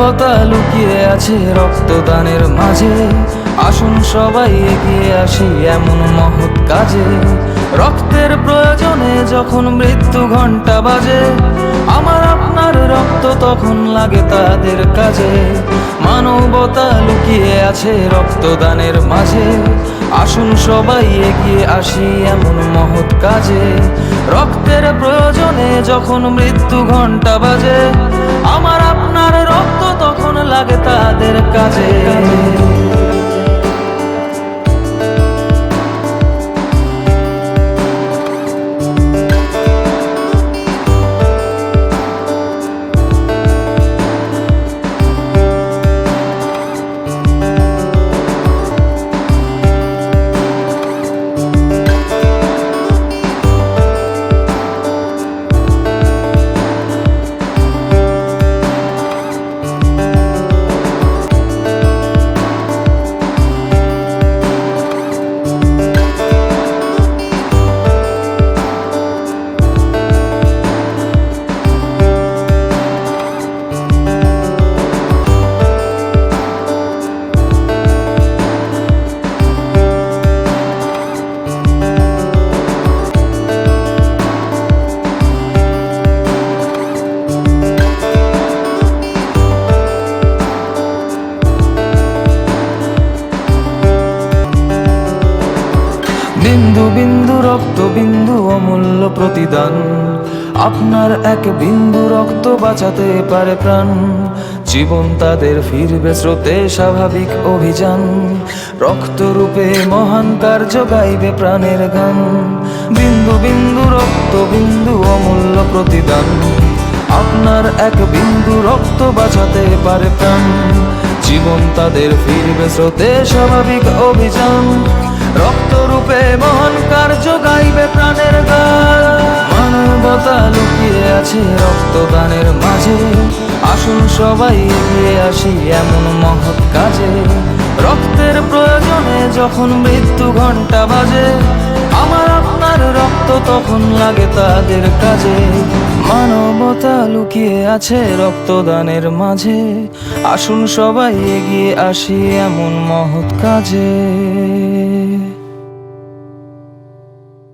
মানবতা লুকিয়ে আছে রক্তদানের মাঝে। আসুন সবাই এগিয়ে আসি এমন মহৎ কাজে। রক্তের প্রয়োজনে যখন মৃত্যু ঘণ্টা বাজে, আমার আপনার রক্ত তখন লাগে তাদের কাজে। মানবতা লুকিয়ে আছে রক্তদানের মাঝে। আসুন সবাই এগিয়ে আসি এমন মহৎ কাজে। রক্তের প্রয়োজনে যখন মৃত্যু ঘণ্টা বাজে, আমার আপনার তাদের বিন্দু বিন্দু রক্ত বিন্দু অমূল্য প্রতিদান। আপনার এক বিন্দু রক্ত বাঁচাতে পারে প্রাণ। জীবন তাদের ফিরবে স্রোতে স্বাভাবিক অভিযান। রক্ত রূপে মহান কার্য গাইবে প্রাণের গান। বিন্দু বিন্দু রক্ত বিন্দু অমূল্য প্রতিদান। আপনার এক বিন্দু রক্ত বাঁচাতে পারে প্রাণ। জীবন তাদের ফিরবে স্রোতে স্বাভাবিক অভিযান। রক্ত রূপে মহান কার্য গাইবে প্রাণের গান। মানবতা লুকিয়ে আছে রক্তদানের মাঝে। আসুন সবাই এগিয়ে আসি এমন মহৎ কাজে। রক্তের প্রয়োজনে যখন মৃত্যু ঘণ্টা বাজে, আমার আপনার রক্ত তখন লাগে তাদের কাজে। মানবতা লুকিয়ে আছে রক্তদানের মাঝে। আসুন সবাই এগিয়ে আসি এমন মহৎ কাজে।